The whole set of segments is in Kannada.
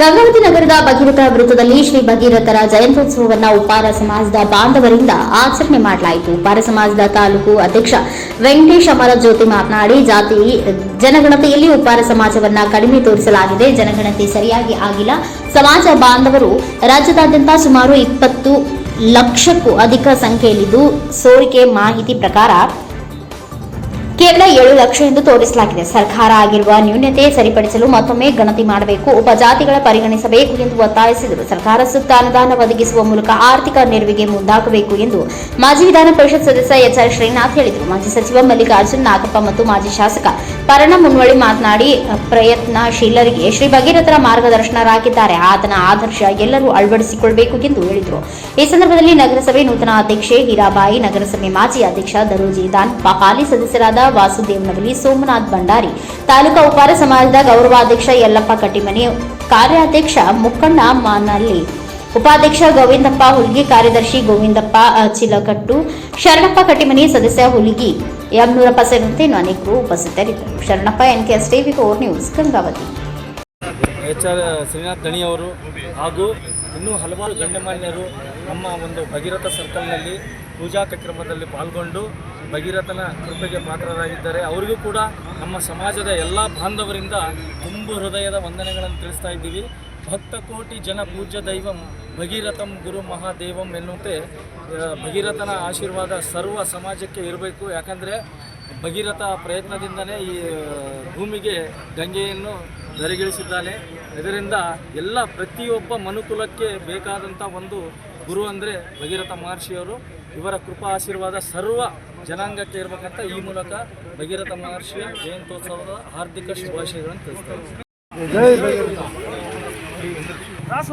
ಗಂಗಾವತಿ ನಗರದ ಭಗೀರಥ ವೃತ್ತದಲ್ಲಿ ಶ್ರೀ ಭಗೀರಥರ ಜಯಂತ್ಯೋತ್ಸವವನ್ನು ಉಪಾರ ಸಮಾಜದ ಬಾಂಧವರಿಂದ ಆಚರಣೆ ಮಾಡಲಾಯಿತು. ಉಪಾರ ಸಮಾಜದ ತಾಲೂಕು ಅಧ್ಯಕ್ಷ ವೆಂಕಟೇಶ್ ಅಮರ ಜ್ಯೋತಿ ಮಾತನಾಡಿ, ಜಾತಿ, ಜನಗಣತಿಯಲ್ಲಿ ಉಪಾರ ಸಮಾಜವನ್ನ ಕಡಿಮೆ ತೋರಿಸಲಾಗಿದೆ. ಜನಗಣತಿ ಸರಿಯಾಗಿ ಆಗಿಲ್ಲ. ಸಮಾಜ ಬಾಂಧವರು ರಾಜ್ಯದಾದ್ಯಂತ ಸುಮಾರು ಇಪ್ಪತ್ತು ಲಕ್ಷಕ್ಕೂ ಅಧಿಕ ಸಂಖ್ಯೆಯಲ್ಲಿದ್ದು, ಸೋರಿಕೆ ಮಾಹಿತಿ ಪ್ರಕಾರ ಕೇವಲ ಏಳು ಲಕ್ಷ ಎಂದು ತೋರಿಸಲಾಗಿದೆ. ಸರ್ಕಾರ ಆಗಿರುವ ನ್ಯೂನತೆ ಸರಿಪಡಿಸಲು ಮತ್ತೊಮ್ಮೆ ಗಣತಿ ಮಾಡಬೇಕು. ಉಪಜಾತಿಗಳ ಪರಿಗಣಿಸಬೇಕು ಎಂದು ಒತ್ತಾಯಿಸಿದರು. ಸರ್ಕಾರ ಸೂಕ್ತ ಅನುದಾನ ಒದಗಿಸುವ ಮೂಲಕ ಆರ್ಥಿಕ ನೆರವಿಗೆ ಮುಂದಾಗಬೇಕು ಎಂದು ಮಾಜಿ ವಿಧಾನ ಪರಿಷತ್ ಸದಸ್ಯ ಎಚ್ಆರ್ ಶ್ರೀನಾಥ್ ಹೇಳಿದರು. ಮಾಜಿ ಸಚಿವ ಮಲ್ಲಿಕಾರ್ಜುನ್ ನಾಗಪ್ಪ ಮತ್ತು ಮಾಜಿ ಶಾಸಕ ಪರಣ ಮುನ್ವಳಿ ಮಾತನಾಡಿ, ಪ್ರಯತ್ನಶೀಲರಿಗೆ ಶ್ರೀ ಭಗೀರಥರ ಮಾರ್ಗದರ್ಶನರಾಗಿದ್ದಾರೆ. ಆತನ ಆದರ್ಶ ಎಲ್ಲರೂ ಅಳವಡಿಸಿಕೊಳ್ಳಬೇಕು ಎಂದು ಹೇಳಿದರು. ಈ ಸಂದರ್ಭದಲ್ಲಿ ನಗರಸಭೆ ನೂತನ ಅಧ್ಯಕ್ಷೆ ಹೀರಾಬಾಯಿ, ನಗರಸಭೆ ಮಾಜಿ ಅಧ್ಯಕ್ಷ ದರೋಜಿ ದಾನ್ಪ ಹಾಲಿ ಸದಸ್ಯರಾದ ವಾಸುದೇವ್ ನವಲಿ ಸೋಮನಾಥ್ ಭಂಡಾರಿ, ತಾಲೂಕಾ ಉಪಾರ ಸಮಾಜದ ಗೌರವಾಧ್ಯಕ್ಷ ಯಲ್ಲಪ್ಪ ಕಟ್ಟಿಮನಿ, ಕಾರ್ಯಾಧ್ಯಕ್ಷ ಮುಕ್ಕಣ್ಣ ಮಾನಲ್ಲಿ ಉಪಾಧ್ಯಕ್ಷ ಗೋವಿಂದಪ್ಪ ಹುಲಿಗಿ, ಕಾರ್ಯದರ್ಶಿ ಗೋವಿಂದಪ್ಪ ಚಿಲಕಟ್ಟು ಶರಣಪ್ಪ ಕಟ್ಟಿಮನಿ ಸದಸ್ಯ ಹುಲಿಗಿ ಯಮನೂರಪ್ಪ ಸೇರಿದಂತೆ ಇನ್ನು ಅನೇಕರು ಉಪಸ್ಥಿತರಿದ್ದರು Sharanappa, N K S TV four news Gangavathi H R Shrinath ದಣಿಯವರು ಹಾಗೂ ಇನ್ನೂ ಹಲವಾರು ಗಣ್ಯಮಾನ್ಯರು ನಮ್ಮ ಒಂದು ಭಗೀರಥ ಸರ್ಕಲ್ನಲ್ಲಿ ಪೂಜಾ ಕಾರ್ಯಕ್ರಮದಲ್ಲಿ ಪಾಲ್ಗೊಂಡು ಭಗೀರಥನ ಕೃಪೆಗೆ ಪಾತ್ರರಾಗಿದ್ದಾರೆ. ಅವರಿಗೂ ಕೂಡ ನಮ್ಮ ಸಮಾಜದ ಎಲ್ಲ ಬಾಂಧವರಿಂದ ತುಂಬು ಹೃದಯದ ವಂದನೆಗಳನ್ನು ತಿಳಿಸ್ತಾ ಇದ್ದೀವಿ. ಭಕ್ತ ಕೋಟಿ ಜನ ಪೂಜ್ಯ ದೈವಂ ಭಗೀರಥಂ ಗುರು ಮಹಾದೇವಂ ಎನ್ನುವಂತೆ ಭಗೀರಥನ ಆಶೀರ್ವಾದ ಸರ್ವ ಸಮಾಜಕ್ಕೆ ಇರಬೇಕು. ಯಾಕಂದರೆ ಭಗೀರಥ ಪ್ರಯತ್ನದಿಂದನೇ ಈ ಭೂಮಿಗೆ ಗಂಗೆಯನ್ನು ದರಿಗಿಳಿಸಿದ್ದಾನೆ ಇದರಿಂದ ಎಲ್ಲ ಪ್ರತಿಯೊಬ್ಬ ಮನುಕುಲಕ್ಕೆ ಬೇಕಾದಂಥ ಒಂದು ಗುರು ಅಂದರೆ ಭಗೀರಥ ಮಹರ್ಷಿಯವರು. ಇವರ ಕೃಪಾ ಆಶೀರ್ವಾದ ಸರ್ವ ಜನಾಂಗಕ್ಕೆ ಇರಬೇಕಂತ ಈ ಮೂಲಕ ಭಗೀರಥ ಮಹರ್ಷಿಯ ಜಯಂತ್ಯೋತ್ಸವದ ಹಾರ್ದಿಕ ಶುಭಾಶಯಗಳನ್ನು ತಿಳಿಸ್ತಾ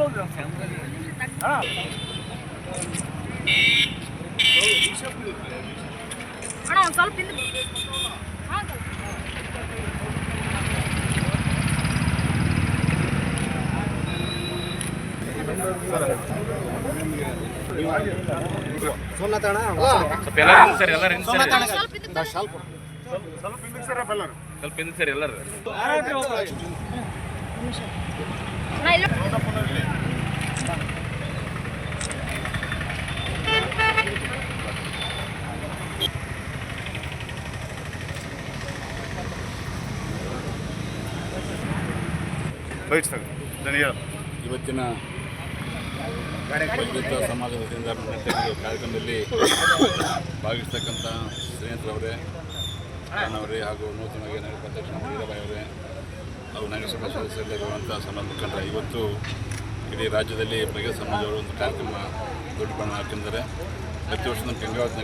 ಇದ್ದೀನಿ. ಅಣ್ಣ. ಒಂದು ಸ್ವಲ್ಪ ಹಿಂದೆ ಹಾಂ ಸ್ವಲ್ಪ ಇವತ್ತಿನ ವೈದ್ಯತ ಸಮಾಜದ ವತಿಯಿಂದ ಕಾರ್ಯಕ್ರಮದಲ್ಲಿ ಭಾಗವಹಿಸ್ತಕ್ಕಂಥ ಸ್ನೇಹಿತರವರೇ ಅವರೇ ಹಾಗೂ ನೂತನವಾಗಿ ನಗರ ಅಧ್ಯಕ್ಷ ಅವರೇ ಹಾಗೂ ನಗರಸಭಾ ಸದಸ್ಯರಲ್ಲಿರುವಂಥ ಸಮಾಜ ಮುಖಂಡರ ಇವತ್ತು ಇಡೀ ರಾಜ್ಯದಲ್ಲಿ ಬಗೆ ಸಮಾಜವರು ಒಂದು ಕಾರ್ಯಕ್ರಮ ದೊಡ್ಡ ಪ್ರಮಾಣ ಹಾಕಿದ್ದಾರೆ. ಪ್ರತಿ ವರ್ಷ ನಮ್ಮ ಗಂಗಾವತಿ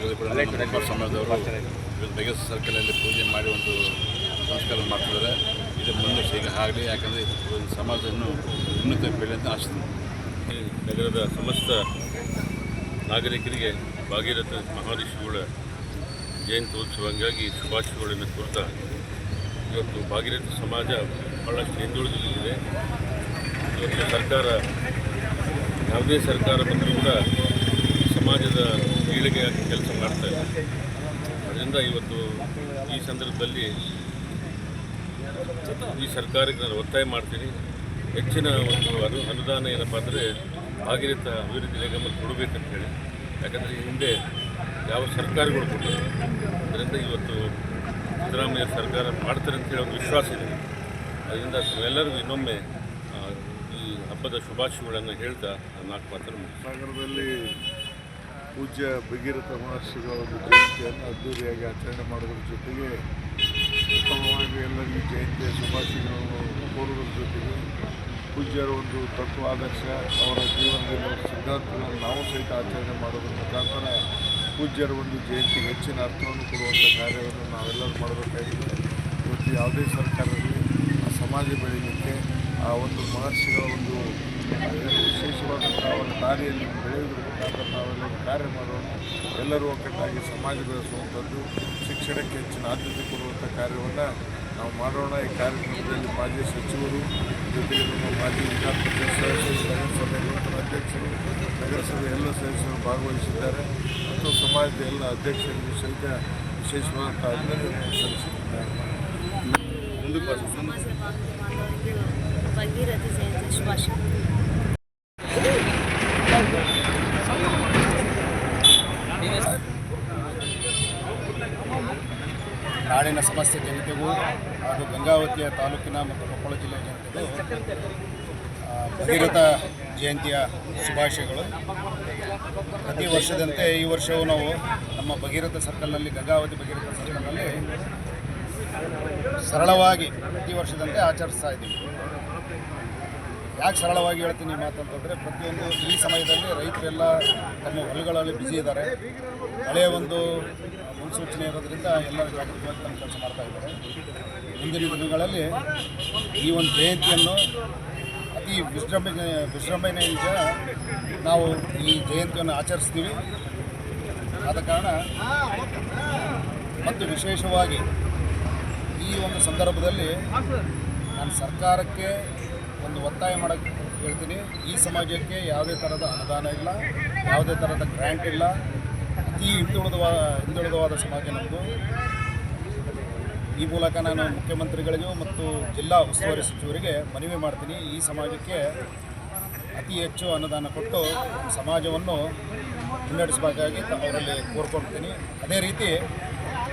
ನಮ್ಮ ಸಮಾಜದವರು ಇವತ್ತು ಸರ್ಕಲಲ್ಲಿ ಪೂಜೆ ಮಾಡಿ ಒಂದು ಸಂಸ್ಕಾರ ಮಾಡ್ತಿದ್ದಾರೆ. ಇದು ಮುಂದೆ ಈಗ ಆಗಲಿ, ಯಾಕಂದರೆ ಒಂದು ಸಮಾಜವನ್ನು ಉನ್ನತ ಬೆಳೆ ಅಂತ ಆಶಿಸ್ತೀನಿ. ನಗರದ ಸಮಸ್ತ ನಾಗರಿಕರಿಗೆ ಭಾಗೀರಥ ಮಹಾರಿಷಿಗಳ ಜಯಂತ್ಯೋತ್ಸವ ಹಂಗಾಗಿ ಶುಭಾಶಯಗಳನ್ನು ಕೋರ್ತಾ, ಇವತ್ತು ಭಾಗೀರಥ ಸಮಾಜ ಭಾಳಷ್ಟು ಹಿಂದುಳಿದಿದೆ. ಇವತ್ತು ಸರ್ಕಾರ, ಯಾವುದೇ ಸರ್ಕಾರ ಬಂದರೂ ಕೂಡ ಸಮಾಜದ ಏಳಿಗೆಯಾಗಿ ಕೆಲಸ ಮಾಡ್ತಾ ಇದೆ. ಅದರಿಂದ ಇವತ್ತು ಈ ಸಂದರ್ಭದಲ್ಲಿ ಈ ಸರ್ಕಾರಕ್ಕೆ ನಾನು ಒತ್ತಾಯ ಮಾಡ್ತೀನಿ. ಹೆಚ್ಚಿನ ಒಂದು ಅನು, ಅನುದಾನ ಏನಪ್ಪ ಅಂದರೆ ಭಾಗೀರಥ ಅಭಿವೃದ್ಧಿ ನಿಗಮಕ್ಕೆ ಕೊಡಬೇಕಂತ ಹೇಳಿ. ಯಾಕಂದರೆ ಹಿಂದೆ ಯಾವ ಸರ್ಕಾರಗಳು ಕೊಟ್ಟಿದೆ ಅದರಿಂದ ಇವತ್ತು ಸಿದ್ದರಾಮಯ್ಯ ಸರ್ಕಾರ ಮಾಡ್ತಾರೆ ಅಂತೇಳಿ ಒಂದು ವಿಶ್ವಾಸ ಇದೆ. ಅದರಿಂದ ಎಲ್ಲರಿಗೂ ಇನ್ನೊಮ್ಮೆ ಈ ಹಬ್ಬದ ಶುಭಾಶಯಗಳನ್ನು ಹೇಳ್ತಾ ನಾಲ್ಕು ಮಾತ್ರ ಮುಗಿಸ್ತೇನೆ. ನಗರದಲ್ಲಿ ಪೂಜ್ಯ ಭಗೀರಥ ಮಹರ್ಷಿಗಳ ಒಂದು ಜಯಂತಿಯನ್ನು ಅದ್ದೂರಿಯಾಗಿ ಆಚರಣೆ ಮಾಡೋದ್ರ ಜೊತೆಗೆ ಉತ್ತಮವಾಗಿ ಎಲ್ಲರಿಗೂ ಜಯಂತಿಯ ಶುಭಾಶಯಗಳನ್ನು ಕೋರುವುದರ ಜೊತೆಗೆ ಪೂಜ್ಯರ ಒಂದು ತತ್ವ ಆದರ್ಶ ಅವರ ಜೀವನದಲ್ಲಿ ಸಿದ್ಧಾಂತಗಳನ್ನು ನಾವು ಸಹಿತ ಆಚರಣೆ ಮಾಡೋದ್ರ ಮುಖಾಂತರ ಪೂಜ್ಯರ ಒಂದು ಜಯಂತಿಗೆ ಹೆಚ್ಚಿನ ಅರ್ಥವನ್ನು ಕೊಡುವಂಥ ಕಾರ್ಯವನ್ನು ನಾವೆಲ್ಲರೂ ಮಾಡಬೇಕಾಗಿದೆ ಇವತ್ತು ಯಾವುದೇ ಸರ್ಕಾರದಲ್ಲಿ ಸಮಾಜ ಬೆಳೀಲಿಕ್ಕೆ ಆ, ಒಂದು ಮಹರ್ಷಿಗಳ ಒಂದು ವಿಶೇಷವಾದಂಥ ಒಂದು ದಾರಿಯಲ್ಲಿ ನಾವೆಲ್ಲರೂ ಕಾರ್ಯ ಮಾಡೋಣ ಎಲ್ಲರೂ ಒಕ್ಕಟ್ಟಾಗಿ ಸಮಾಜ ಬೆಳೆಸುವಂಥದ್ದು ಶಿಕ್ಷಣಕ್ಕೆ ಹೆಚ್ಚಿನ ಆದ್ಯತೆ ಕೊಡುವಂಥ ಕಾರ್ಯವನ್ನು ನಾವು ಮಾಡೋಣ. ಈ ಕಾರ್ಯಕ್ರಮದಲ್ಲಿ ಮಾಜಿ ಸಚಿವರು, ಜೊತೆಗೆ ನಮ್ಮ ಮಾಜಿ ವಿಧಾನ ಅಧ್ಯಕ್ಷರು, ನಗರಸಭೆ ಎಲ್ಲ ಸದಸ್ಯರು ಭಾಗವಹಿಸಿದ್ದಾರೆ. ಮತ್ತು ಸಮಾಜದ ಎಲ್ಲ ಅಧ್ಯಕ್ಷರಿಗೂ ಸಹಿತ ವಿಶೇಷವಾದಂಥ ಅಭಿನಂದನೆಯನ್ನು ಸಲ್ಲಿಸುತ್ತಿದ್ದಾರೆ ಸಮಾಜದ ಬಾಂಧವರಿಗೆ ಭಗೀರಥಿ ಜಯಂತಿ ಶುಭಾಶಯ ನಾಡಿನ ಸಮಸ್ಯೆ ಜನತೆಗೂ ಹಾಗೂ ಗಂಗಾವತಿಯ ತಾಲೂಕಿನ ಮತ್ತು ಕೊಪ್ಪಳ ಜಿಲ್ಲೆಯ ಜನತೆಗೂ ಭಗೀರಥ ಜಯಂತಿಯ ಶುಭಾಶಯಗಳು. ಪ್ರತಿ ವರ್ಷದಂತೆ ಈ ವರ್ಷವೂ ನಾವು ನಮ್ಮ ಭಗೀರಥ ಸರ್ಕಲ್ನಲ್ಲಿ ಗಂಗಾವತಿ ಭಗೀರಥ ಸರ್ಕಲ್ನಲ್ಲಿ ಸರಳವಾಗಿ ಪ್ರತಿ ವರ್ಷದಂತೆ ಆಚರಿಸ್ತಾ ಇದ್ದೀವಿ. ಯಾಕೆ ಸರಳವಾಗಿ ಹೇಳ್ತೀನಿ ಮಾತಂತಂದರೆ ಪ್ರತಿಯೊಂದು ಈ ಸಮಯದಲ್ಲಿ ರೈತರೆಲ್ಲ ತಮ್ಮ ಹೊಲಗಳಲ್ಲಿ ಬ್ಯುಸಿ ಇದ್ದಾರೆ. ಹಳೆಯ ಒಂದು ಮುನ್ಸೂಚನೆ ಇರೋದ್ರಿಂದ ಎಲ್ಲರೂ ಜಾಗೃತವಾಗಿ ತಮ್ಮ ಕೆಲಸ ಮಾಡ್ತಾ ಇದ್ದಾರೆ. ಮುಂದಿನ ದಿನಗಳಲ್ಲಿ ಈ ಒಂದು ಜಯಂತಿಯನ್ನು ಅತಿ ವಿಜೃಂಭಣೆ ವಿಜೃಂಭಣೆಯಿಂದ ನಾವು ಈ ಜಯಂತಿಯನ್ನು ಆಚರಿಸ್ತೀವಿ. ಆದ ಕಾರಣ ಮತ್ತು ವಿಶೇಷವಾಗಿ ಈ ಒಂದು ಸಂದರ್ಭದಲ್ಲಿ ನಾನು ಸರ್ಕಾರಕ್ಕೆ ಒಂದು ಒತ್ತಾಯ ಮಾಡಕ್ಕೆ ಹೇಳ್ತೀನಿ. ಈ ಸಮಾಜಕ್ಕೆ ಯಾವುದೇ ಥರದ ಅನುದಾನ ಇಲ್ಲ ಯಾವುದೇ ಥರದ ಗ್ರ್ಯಾಂಟ್ ಇಲ್ಲ. ಅತಿ ಹಿಂದುಳಿದವಾದ ಹಿಂದುಳಿದವಾದ ಸಮಾಜ ನಮ್ಮದು ಈ ಮೂಲಕ ನಾನು ಮುಖ್ಯಮಂತ್ರಿಗಳಿಗೂ ಮತ್ತು ಜಿಲ್ಲಾ ಉಸ್ತುವಾರಿ ಸಚಿವರಿಗೆ ಮನವಿ ಮಾಡ್ತೀನಿ. ಈ ಸಮಾಜಕ್ಕೆ ಅತಿ ಹೆಚ್ಚು ಅನುದಾನ ಕೊಟ್ಟು ಸಮಾಜವನ್ನು ಮುನ್ನಡೆಸಬೇಕಾಗಿ ಅವರಲ್ಲಿ ಕೋರ್ಕೊಳ್ತೀನಿ ಅದೇ ರೀತಿ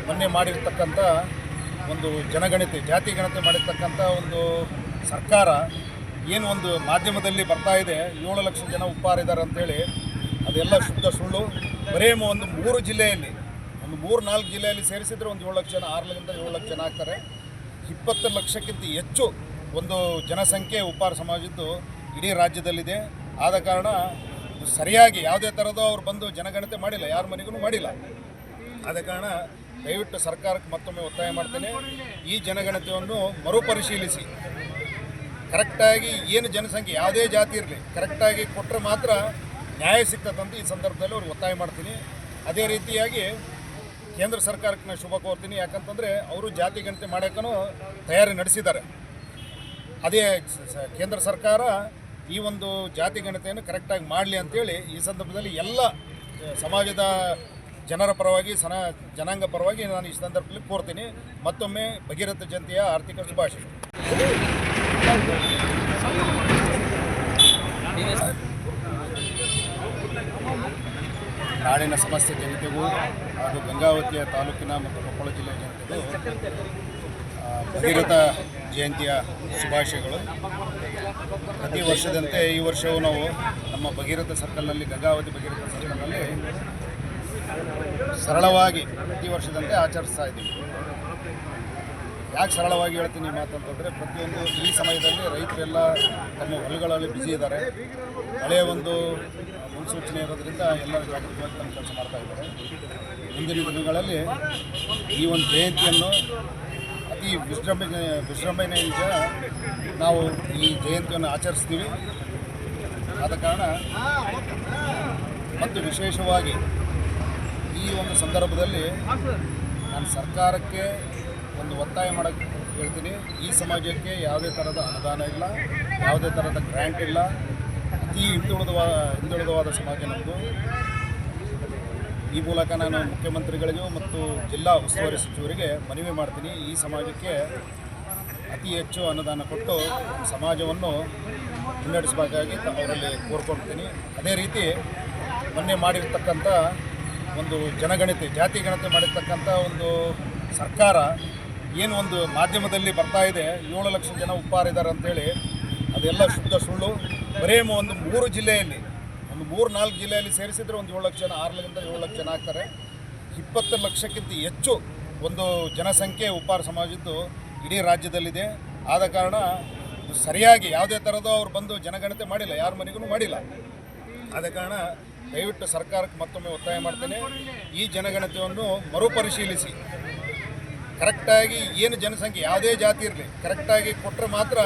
ಮೊನ್ನೆ ಮಾಡಿರ್ತಕ್ಕಂಥ ಒಂದು ಜನಗಣತಿ, ಜಾತಿ ಗಣತಿ ಮಾಡಿರ್ತಕ್ಕಂಥ ಒಂದು ಸರ್ಕಾರ ಏನು ಒಂದು ಮಾಧ್ಯಮದಲ್ಲಿ ಬರ್ತಾ ಇದೆ, ಏಳು ಲಕ್ಷ ಜನ ಉಪ್ಪಾರಿದ್ದಾರೆ ಅಂತೇಳಿ, ಅದೆಲ್ಲ ಶುದ್ಧ ಸುಳ್ಳು. ಬರೇ ಒಂದು ಮೂರು ಜಿಲ್ಲೆಯಲ್ಲಿ, ಒಂದು ಮೂರು ನಾಲ್ಕು ಜಿಲ್ಲೆಯಲ್ಲಿ ಸೇರಿಸಿದರೆ ಒಂದು ಏಳು ಲಕ್ಷ ಜನ ಆರರಿಂದ ಏಳು ಲಕ್ಷ ಜನ ಆಗ್ತಾರೆ. ಇಪ್ಪತ್ತು ಲಕ್ಷಕ್ಕಿಂತ ಹೆಚ್ಚು ಒಂದು ಜನಸಂಖ್ಯೆ ಉಪ್ಪಾರ ಸಮಾಜದ್ದು ಇಡೀ ರಾಜ್ಯದಲ್ಲಿದೆ. ಆದ ಕಾರಣ ಸರಿಯಾಗಿ ಯಾವುದೇ ಥರದ್ದು ಅವ್ರು ಬಂದು ಜನಗಣತಿ ಮಾಡಿಲ್ಲ, ಯಾರ ಮನೆಗೂ ಮಾಡಿಲ್ಲ. ಆದ ಕಾರಣ ದಯವಿಟ್ಟು ಸರ್ಕಾರಕ್ಕೆ ಮತ್ತೊಮ್ಮೆ ಒತ್ತಾಯ ಮಾಡ್ತೇನೆ. ಈ ಜನಗಣತಿಯನ್ನು ಮರುಪರಿಶೀಲಿಸಿ. ಕರೆಕ್ಟಾಗಿ ಏನು ಜನಸಂಖ್ಯೆ ಯಾವುದೇ ಜಾತಿ ಇರಲಿ, ಕರೆಕ್ಟಾಗಿ ಕೊಟ್ಟರೆ ಮಾತ್ರ ನ್ಯಾಯ ಸಿಗ್ತದಂತ ಈ ಸಂದರ್ಭದಲ್ಲಿ ಅವ್ರಿಗೆ ಒತ್ತಾಯ ಮಾಡ್ತೀನಿ. ಅದೇ ರೀತಿಯಾಗಿ ಕೇಂದ್ರ ಸರ್ಕಾರಕ್ಕೆ ನಾನು ಶುಭ ಕೋರ್ತೀನಿ. ಯಾಕಂತಂದರೆ ಅವರು ಜಾತಿ ಗಣತಿ ಮಾಡೋಕ್ಕೂ ತಯಾರಿ ನಡೆಸಿದ್ದಾರೆ. ಅದೇ ಕೇಂದ್ರ ಸರ್ಕಾರ ಈ ಒಂದು ಜಾತಿ ಗಣತಿಯನ್ನು ಕರೆಕ್ಟಾಗಿ ಮಾಡಲಿ ಅಂತೇಳಿ ಈ ಸಂದರ್ಭದಲ್ಲಿ ಎಲ್ಲ ಸಮಾಜದ ಜನರ ಪರವಾಗಿ, ಸನ, ಜನಾಂಗ ಪರವಾಗಿ ನಾನು ಈ ಸಂದರ್ಭದಲ್ಲಿ ಕೋರ್ತೀನಿ. ಮತ್ತೊಮ್ಮೆ ಭಗೀರಥ ಜಯಂತಿಯ ಆರ್ಥಿಕ ಶುಭಾಶಯ. ನಾಡಿನ ಸಮಸ್ಯೆ ಜನತೆಗೂ ಹಾಗೂ ಗಂಗಾವತಿಯ ತಾಲೂಕಿನ ಮತ್ತು ಕೊಪ್ಪಳ ಜಿಲ್ಲೆಯ ಜನತೆಗೂ ಭಗೀರಥ ಜಯಂತಿಯ ಶುಭಾಶಯಗಳು. ಪ್ರತಿ ವರ್ಷದಂತೆ ಈ ವರ್ಷವೂ ನಾವು ನಮ್ಮ ಭಗೀರಥ ಸರ್ಕಲ್ನಲ್ಲಿ ಗಂಗಾವತಿ ಭಗೀರಥ ಸರ್ಕಲ್ನಲ್ಲಿ ಸರಳವಾಗಿ ಪ್ರತಿ ವರ್ಷದಂತೆ ಆಚರಿಸ್ತಾ ಇದ್ದೀವಿ. ಯಾಕೆ ಸರಳವಾಗಿ ಹೇಳ್ತೀನಿ ಮಾತಂತಂದರೆ ಪ್ರತಿಯೊಂದು ಈ ಸಮಯದಲ್ಲಿ ರೈತರೆಲ್ಲ ತಮ್ಮ ಹೊಲಗಳಲ್ಲಿ ಬ್ಯುಸಿ ಇದ್ದಾರೆ. ಹಳೆಯ ಒಂದು ಮುನ್ಸೂಚನೆ ಇರೋದ್ರಿಂದ ಎಲ್ಲರೂ ಜಾಗೃತವಾಗಿ ತಮ್ಮ ಕೆಲಸ ಮಾಡ್ತಾ ಇದ್ದಾರೆ. ಮುಂದಿನ ದಿನಗಳಲ್ಲಿ ಈ ಒಂದು ಜಯಂತಿಯನ್ನು ಅತಿ ವಿಜೃಂಭಣೆ ವಿಜೃಂಭಣೆಯಿಂದ ನಾವು ಈ ಜಯಂತಿಯನ್ನು ಆಚರಿಸ್ತೀವಿ. ಆದ ಕಾರಣ ಮತ್ತು ವಿಶೇಷವಾಗಿ ಈ ಒಂದು ಸಂದರ್ಭದಲ್ಲಿ ನಾನು ಸರ್ಕಾರಕ್ಕೆ ಒಂದು ಒತ್ತಾಯ ಮಾಡೋಕ್ಕೆ ಹೇಳ್ತೀನಿ. ಈ ಸಮಾಜಕ್ಕೆ ಯಾವುದೇ ಥರದ ಅನುದಾನ ಇಲ್ಲ, ಯಾವುದೇ ಥರದ ಗ್ರ್ಯಾಂಟ್ ಇಲ್ಲ. ಅತಿ ಹಿಂದುಳಿದವ, ಹಿಂದುಳಿದವಾದ ಸಮಾಜ ನಮ್ಮದು ಈ ಮೂಲಕ ನಾನು ಮುಖ್ಯಮಂತ್ರಿಗಳಿಗೂ ಮತ್ತು ಜಿಲ್ಲಾ ಉಸ್ತುವಾರಿ ಸಚಿವರಿಗೆ ಮನವಿ ಮಾಡ್ತೀನಿ. ಈ ಸಮಾಜಕ್ಕೆ ಅತಿ ಹೆಚ್ಚು ಅನುದಾನ ಕೊಟ್ಟು ಸಮಾಜವನ್ನು ಮುನ್ನಡೆಸಬೇಕಾಗಿ ತ- ಅವರಲ್ಲಿ ಕೋರ್ಕೊಳ್ತೀನಿ. ಅದೇ ರೀತಿ ಮೊನ್ನೆ ಮಾಡಿರ್ತಕ್ಕಂಥ ಒಂದು ಜನಗಣತಿ, ಜಾತಿ ಗಣತಿ ಮಾಡಿರ್ತಕ್ಕಂಥ ಒಂದು ಸರ್ಕಾರ ಏನು ಒಂದು ಮಾಧ್ಯಮದಲ್ಲಿ ಬರ್ತಾ ಇದೆ, ಏಳು ಲಕ್ಷ ಜನ ಉಪ್ಪಾರಿದ್ದಾರೆ ಅಂತೇಳಿ, ಅದೆಲ್ಲ ಶುದ್ಧ ಸುಳ್ಳು. ಬರೇ ಒಂದು ಮೂರು ಜಿಲ್ಲೆಯಲ್ಲಿ, ಒಂದು ಮೂರು ನಾಲ್ಕು ಜಿಲ್ಲೆಯಲ್ಲಿ ಸೇರಿಸಿದರೆ ಒಂದು ಏಳು ಲಕ್ಷ ಜನ ಆರರಿಂದ ಏಳು ಲಕ್ಷ ಜನ ಆಗ್ತಾರೆ. ಇಪ್ಪತ್ತು ಲಕ್ಷಕ್ಕಿಂತ ಹೆಚ್ಚು ಒಂದು ಜನಸಂಖ್ಯೆ ಉಪ್ಪಾರ ಸಮಾಜದ್ದು ಇಡೀ ರಾಜ್ಯದಲ್ಲಿದೆ. ಆದ ಕಾರಣ ಸರಿಯಾಗಿ ಯಾವುದೇ ಥರದ್ದು ಅವ್ರು ಬಂದು ಜನಗಣತಿ ಮಾಡಿಲ್ಲ, ಯಾರ ಮನೆಗೂ ಮಾಡಿಲ್ಲ. ಆದ ಕಾರಣ ದಯವಿಟ್ಟು ಸರ್ಕಾರಕ್ಕೆ ಮತ್ತೊಮ್ಮೆ ಒತ್ತಾಯ ಮಾಡ್ತೇನೆ. ಈ ಜನಗಣತಿಯನ್ನು ಮರುಪರಿಶೀಲಿಸಿ. ಕರೆಕ್ಟಾಗಿ ಏನು ಜನಸಂಖ್ಯೆ ಯಾವುದೇ ಜಾತಿ ಇರಲಿ, ಕರೆಕ್ಟಾಗಿ ಕೊಟ್ಟರೆ ಮಾತ್ರ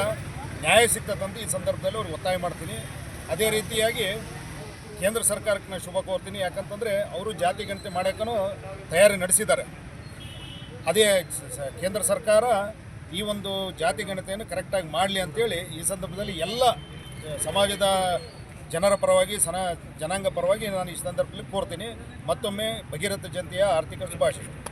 ನ್ಯಾಯ ಸಿಗ್ತದಂತ ಈ ಸಂದರ್ಭದಲ್ಲಿ ಅವ್ರಿಗೆ ಒತ್ತಾಯ ಮಾಡ್ತೀನಿ. ಅದೇ ರೀತಿಯಾಗಿ ಕೇಂದ್ರ ಸರ್ಕಾರಕ್ಕೆ ನಾನು ಶುಭ ಕೋರ್ತೀನಿ. ಯಾಕಂತಂದರೆ ಅವರು ಜಾತಿ ಗಣತಿ ಮಾಡೋಕ್ಕೂ ತಯಾರಿ ನಡೆಸಿದ್ದಾರೆ. ಅದೇ ಕೇಂದ್ರ ಸರ್ಕಾರ ಈ ಒಂದು ಜಾತಿ ಗಣತಿಯನ್ನು ಕರೆಕ್ಟಾಗಿ ಮಾಡಲಿ ಅಂತೇಳಿ ಈ ಸಂದರ್ಭದಲ್ಲಿ ಎಲ್ಲ ಸಮಾಜದ ಜನರ ಪರವಾಗಿ ಸನ ಜನಾಂಗ ಪರವಾಗಿ ನಾನು ಈ ಸಂದರ್ಭದಲ್ಲಿ ಕೋರ್ತೀನಿ. ಮತ್ತೊಮ್ಮೆ ಭಗೀರಥ ಜಯಂತಿಯ ಆರ್ಥಿಕ ಶುಭಾಶಯ.